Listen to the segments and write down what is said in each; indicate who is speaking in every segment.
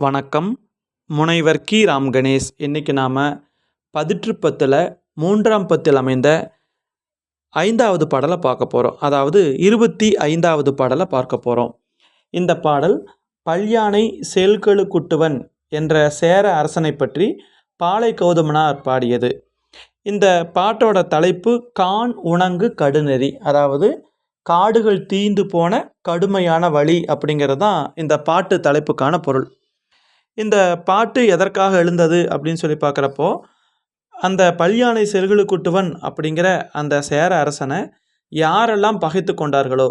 Speaker 1: வணக்கம். முனைவர் கி. ராம் கணேஷ். இன்றைக்கி நாம் பதிற்று பத்தில் மூன்றாம் பத்தில் அமைந்த ஐந்தாவது பாடலை பார்க்க போகிறோம் அதாவது இருபத்தி ஐந்தாவது பாடலை பார்க்க போகிறோம் இந்த பாடல் பல்யானை செயல்களுக்குட்டுவன் என்ற சேர அரசனை பற்றி பாலை கௌதமனார் பாடியது. இந்த பாட்டோட தலைப்பு கான் உணங்கு கடுநெறி. அதாவது காடுகள் தீந்து போன கடுமையான வழி அப்படிங்கிறது தான் இந்த பாட்டு தலைப்புக்கான பொருள். இந்த பாட்டு எதற்காக எழுந்தது அப்படின்னு சொல்லி பார்க்குறப்போ அந்த பல்யானை செல்களுக்குட்டுவன் அப்படிங்கிற அந்த சேர அரசனை யாரெல்லாம் பகைத்து கொண்டார்களோ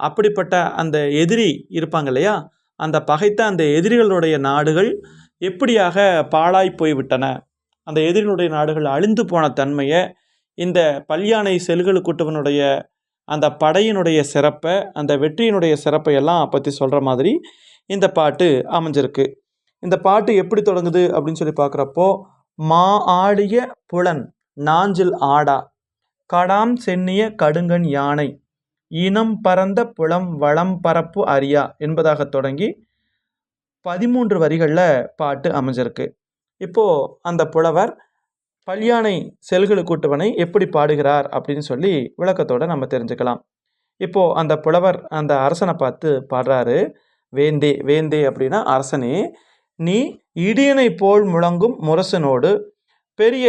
Speaker 1: அப்படிப்பட்ட அந்த எதிரி இருப்பாங்க இல்லையா? அந்த பகைத்த அந்த எதிரிகளுடைய நாடுகள் எப்படியாக பாழாய் போய்விட்டன? அந்த எதிரிகளுடைய நாடுகள் அழிந்து போன தன்மையை இந்த பல்யானை செல்களுக்குட்டுவனுடைய அந்த படையினுடைய சிறப்பை அந்த வெற்றியினுடைய சிறப்பை எல்லாம் பற்றி சொல்கிற மாதிரி இந்த பாட்டு அமைஞ்சிருக்கு. இந்த பாட்டு எப்படி தொடங்குது அப்படின்னு சொல்லி பார்க்குறப்போ மா ஆடிய புலன் நாஞ்சில் ஆடா கடாம் சென்னிய கடுங்கன் யானை இனம் பரந்த புலம் வளம் பரப்பு அரியா என்பதாக தொடங்கி பதிமூன்று வரிகளில் பாட்டு அமைஞ்சிருக்கு. இப்போது அந்த புலவர் பல்யானை செல்களு கூட்டுவனை எப்படி பாடுகிறார் அப்படின்னு சொல்லி விளக்கத்தோடு நம்ம தெரிஞ்சுக்கலாம். இப்போது அந்த புலவர் அந்த அரசனை பார்த்து பாடுறாரு வேந்தே வேந்தே அப்படின்னா அரசனே நீ இடியனை போல் முழங்கும் முரசனோடு பெரிய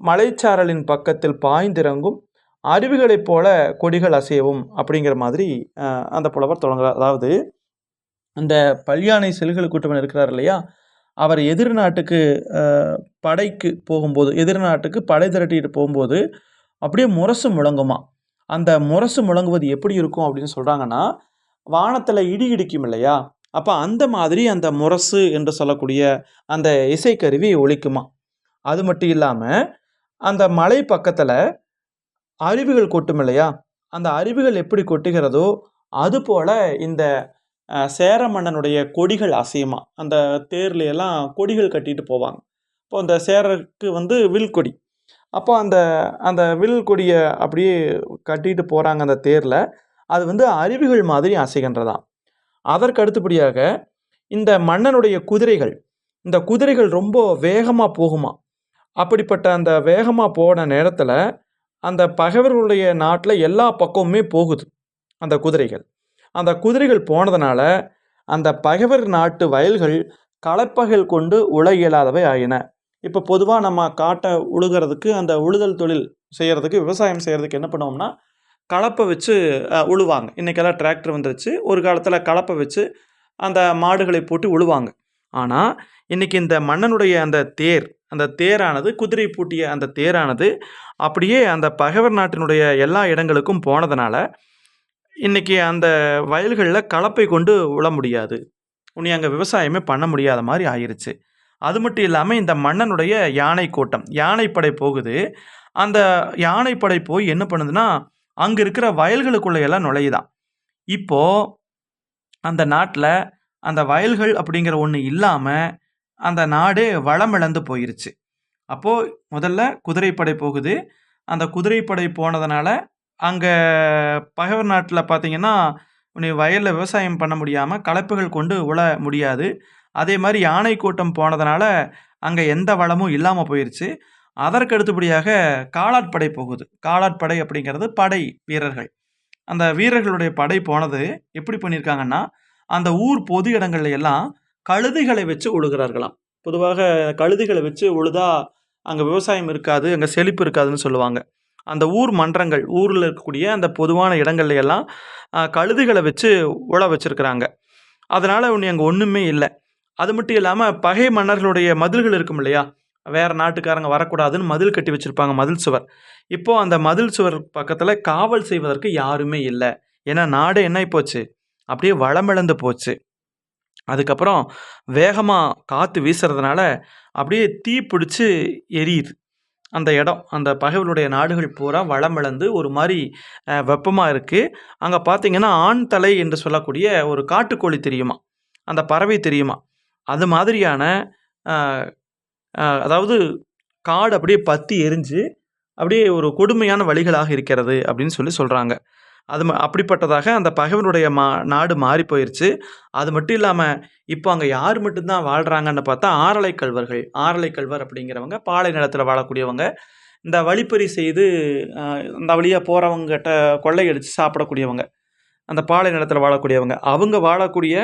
Speaker 1: மலைச்சாரலின் பக்கத்தில் பாய்ந்திறங்கும் அருவிகளைப் போல கொடிகள் அசையவும் அப்படிங்கிற மாதிரி அந்த புலவர் தொடங்குறார். அதாவது அந்த பல்யானை செல்கள் கூட்டவன் இருக்கிறார் இல்லையா? அவர் எதிர் நாட்டுக்கு படைக்கு போகும்போது எதிர் நாட்டுக்கு படை திரட்டிட்டு போகும்போது அப்படியே முரசு முழங்குமா? அந்த முரசு முழங்குவது எப்படி இருக்கும் அப்படின்னு சொல்கிறாங்கன்னா வானத்தில் இடி இடிக்கும் இல்லையா? அப்போ அந்த மாதிரி அந்த முரசு என்று சொல்லக்கூடிய அந்த இசைக்கருவி ஒழிக்குமா அது மட்டும் இல்லாமல் அந்த மலை பக்கத்தில் அருவிகள் கொட்டும் இல்லையா? அந்த அருவிகள் எப்படி கொட்டுகிறதோ அதுபோல் இந்த சேர மன்னனுடைய கொடிகள் அசையுமா? அந்த தேர்ல எல்லாம் கொடிகள் கட்டிட்டு போவாங்க. இப்போ அந்த சேரருக்கு வந்து வில் கொடி. அப்போ அந்த அந்த வில் கொடியை அப்படியே கட்டிட்டு போகிறாங்க அந்த தேரில். அது வந்து அருவிகள் மாதிரி அசைகின்றதாம். அதற்கு அடுத்தபடியாக இந்த மன்னனுடைய குதிரைகள் இந்த குதிரைகள் ரொம்ப வேகமாக போகுமா? அப்படிப்பட்ட அந்த வேகமாக போன நேரத்தில் அந்த பகைவர்களுடைய நாட்டில் எல்லா பக்கமுமே போகுது அந்த குதிரைகள். அந்த குதிரைகள் போனதுனால அந்த பகைவர் நாட்டு வயல்கள் களைப்பகல் கொண்டு உழ இயலாதவை ஆயின. இப்போ பொதுவாக நம்ம காட்டை உழுகிறதுக்கு அந்த உழுதல் தொழில் செய்கிறதுக்கு விவசாயம் செய்கிறதுக்கு என்ன பண்ணுவோம்னா கலப்பை வச்சு உழுவாங்க. இன்றைக்கெல்லாம் டிராக்டர் வந்துருச்சு. ஒரு காலத்தில் கலப்பை வச்சு அந்த மாடுகளை போட்டு உழுவாங்க. ஆனால் இன்றைக்கி இந்த மன்னனுடைய அந்த தேர் அந்த தேரானது குதிரை பூட்டிய அந்த தேரானது அப்படியே அந்த பகைவர் நாட்டினுடைய எல்லா இடங்களுக்கும் போனதுனால இன்றைக்கி அந்த வயல்களில் கலப்பை கொண்டு உழ முடியாது. உனி அங்கே விவசாயமே பண்ண முடியாத மாதிரி ஆயிடுச்சு அது மட்டும் இல்லாமல் இந்த மன்னனுடைய யானை கூட்டம் யானைப்படை போகுது. அந்த யானைப்படை போய் என்ன பண்ணுதுன்னா அங்கே இருக்கிற வயல்களுக்குள்ள எல்லாம் நுழையுதான் இப்போது அந்த நாட்டில் அந்த வயல்கள் அப்படிங்கிற ஒன்று இல்லாமல் அந்த நாடே வளமிழந்து போயிருச்சு. அப்போது முதல்ல குதிரைப்படை போகுது. அந்த குதிரைப்படை போனதுனால அங்கே பகைவர் நாட்டில் பார்த்தீங்கன்னா நீ வயலில் விவசாயம் பண்ண முடியாமல் கலப்புகள் கொண்டு உழ முடியாது. அதே மாதிரி யானை கூட்டம் போனதுனால அங்கே எந்த வளமும் இல்லாமல் போயிடுச்சு அதற்கு அடுத்தபடியாக காலாட்படை போகுது. காலாட்படை அப்படிங்கிறது படை வீரர்கள். அந்த வீரர்களுடைய படை போனது எப்படி பண்ணியிருக்காங்கன்னா அந்த ஊர் பொது இடங்கள்ல எல்லாம் கழுதைகளை வச்சு உழுகிறார்களாம். பொதுவாக கழுதைகளை வச்சு உழுதா அங்கே விவசாயம் இருக்காது அங்கே செழிப்பு இருக்காதுன்னு சொல்லுவாங்க. அந்த ஊர் மன்றங்கள் ஊரில் இருக்கக்கூடிய அந்த பொதுவான இடங்கள்ல எல்லாம் கழுதுகளை வச்சு உழ வச்சுருக்கிறாங்க. அதனால் ஒன்று அங்கே ஒன்றுமே இல்லை. அது மட்டும் இல்லாமல் பகை மன்னர்களுடைய மதில்கள் இருக்கும் இல்லையா? வேறு நாட்டுக்காரங்க வரக்கூடாதுன்னு மதில் கட்டி வச்சுருப்பாங்க மதில் சுவர். இப்போது அந்த மதில் சுவர் பக்கத்தில் காவல் செய்வதற்கு யாருமே இல்லை. ஏன்னா நாடு என்ன போச்சு? அப்படியே வளமிழந்து போச்சு. அதுக்கப்புறம் வேகமாக காற்று வீசுறதுனால அப்படியே தீ பிடிச்சி எரியுது. அந்த இடம் அந்த பகைவர்களுடைய நாடுகள் பூரா வளமிழந்து ஒரு மாதிரி வெப்பமாக இருக்குது அங்கே பார்த்தீங்கன்னா ஆண் தலை என்று சொல்லக்கூடிய ஒரு காட்டுக்கோழி தெரியுமா? அந்த பறவை தெரியுமா? அது மாதிரியான அதாவது காடு அப்படியே பற்றி எரிஞ்சு அப்படியே ஒரு கொடுமையான வழிகளாக இருக்கிறது அப்படின்னு சொல்லி சொல்கிறாங்க அது ம அப்படிப்பட்டதாக அந்த பகைவனுடைய மா நாடு மாறி போயிருச்சு. அது மட்டும் இல்லாமல் இப்போ அங்கே யார் மட்டும்தான் வாழ்கிறாங்கன்னு பார்த்தா ஆரலை கல்வர்கள் ஆரலை கல்வர் அப்படிங்கிறவங்க பாலை நிலத்தில் வாழக்கூடியவங்க இந்த வழிப்பறி செய்து அந்த வழியாக போகிறவங்ககிட்ட கொள்ளையடித்து சாப்பிடக்கூடியவங்க அந்த பாலை நிலத்தில் வாழக்கூடியவங்க அவங்க வாழக்கூடிய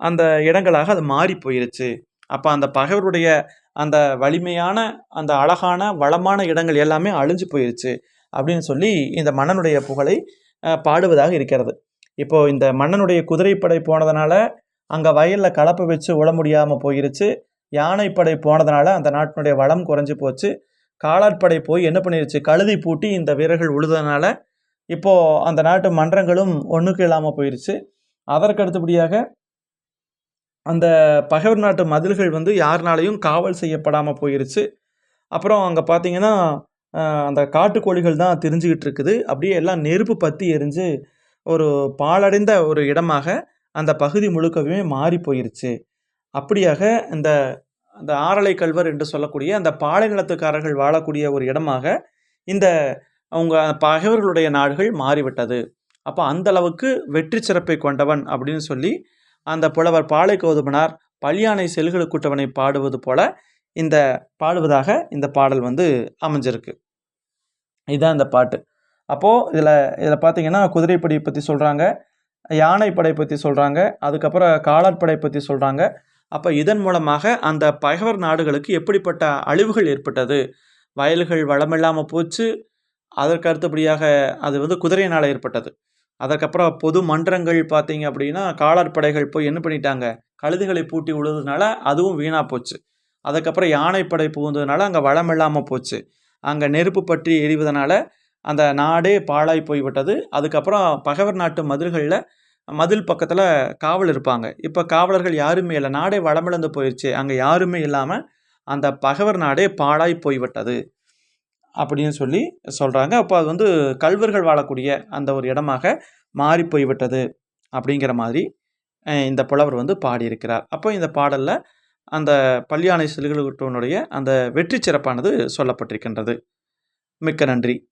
Speaker 1: அந்த இடங்களாக அது மாறி போயிருச்சு. அப்போ அந்த பகைவருடைய அந்த வலிமையான அந்த அழகான வளமான இடங்கள் எல்லாமே அழிஞ்சு போயிருச்சு அப்படின்னு சொல்லி இந்த மன்னனுடைய புகழை பாடுவதாக இருக்கிறது. இப்போது இந்த மன்னனுடைய குதிரைப்படை போனதுனால அங்கே வயலில் கலப்பை வச்சு உழ முடியாமல் போயிருச்சு. யானைப்படை போனதுனால அந்த நாட்டினுடைய வளம் குறைஞ்சு போச்சு. காலாட்படை போய் என்ன பண்ணிருச்சு? கழுதை பூட்டி இந்த வீரர்கள் உழுதனால இப்போது அந்த நாட்டு மன்றங்களும் ஒன்றுக்கு இல்லாமல் போயிருச்சு. அதற்கு அடுத்தபடியாக அந்த பகைவர் நாட்டு மதில்கள் வந்து யாருனாலையும் காவல் செய்யப்படாமல் போயிருச்சு. அப்புறம் அங்கே பார்த்தீங்கன்னா அந்த காட்டுக்கோழிகள் தான் தெரிஞ்சுக்கிட்டு இருக்குது. அப்படியே எல்லாம் நெருப்பு பற்றி எரிஞ்சு ஒரு பாழடைந்த ஒரு இடமாக அந்த பகுதி முழுக்கவே மாறி போயிருச்சு. அப்படியாக இந்த அந்த ஆரலை கல்வர் என்று சொல்லக்கூடிய அந்த பாலை நிலத்துக்காரர்கள் வாழக்கூடிய ஒரு இடமாக இந்த அவங்க பகைவர்களுடைய நாடுகள் மாறிவிட்டது. அப்போ அந்த அளவுக்கு வெற்றி சிறப்பை கொண்டவன் அப்படின்னு சொல்லி அந்த புலவர் பாலை கௌதமனார் பல்யானை செல்களுக்குட்டவனை பாடுவது போல இந்த பாடுவதாக இந்த பாடல் வந்து அமைஞ்சிருக்கு. இதுதான் இந்த பாட்டு. அப்போது இதில் இதில் பார்த்தீங்கன்னா குதிரைப்படை பற்றி சொல்கிறாங்க யானைப்படை பற்றி சொல்கிறாங்க அதுக்கப்புறம் காலாட்படை பற்றி சொல்கிறாங்க அப்போ இதன் மூலமாக அந்த பகைவர் நாடுகளுக்கு எப்படிப்பட்ட அழிவுகள் ஏற்பட்டது? வயல்கள் வளமில்லாமல் போச்சு அதற்கு அடுத்தபடியாக அது வந்து குதிரையினால் ஏற்பட்டது. அதுக்கப்புறம் பொது மன்றங்கள் பார்த்தீங்க அப்படின்னா காலாட்படைகள் போய் என்ன பண்ணிட்டாங்க? கழுதுகளை பூட்டி விழுதுனால அதுவும் வீணாக போச்சு. அதுக்கப்புறம் யானைப்படை புகுந்ததுனால அங்கே வளம் இல்லாமல் போச்சு. அங்கே நெருப்பு பற்றி எரிவதனால அந்த நாடே பாழாய் போய்விட்டது. அதுக்கப்புறம் பகைவர் நாட்டு மதில்களில் மதில் பக்கத்தில் காவல் இருப்பாங்க. இப்போ காவலர்கள் யாருமே இல்லை. நாடே வளமிழந்து போயிடுச்சு அங்கே யாருமே இல்லாமல் அந்த பகைவர் நாடே பாழாய் போய்விட்டது. அப்படின்னு சொல்லி சொல்கிறாங்க அப்போ அது வந்து கல்வர்கள் வாழக்கூடிய அந்த ஒரு இடமாக மாறி போய்விட்டது அப்படிங்கிற மாதிரி இந்த புலவர் வந்து பாடியிருக்கிறார். அப்போ இந்த பாடலில் அந்த பல்யானை செல்களுடைய அந்த வெற்றி சிறப்பானது சொல்லப்பட்டிருக்கின்றது. மிக்க நன்றி.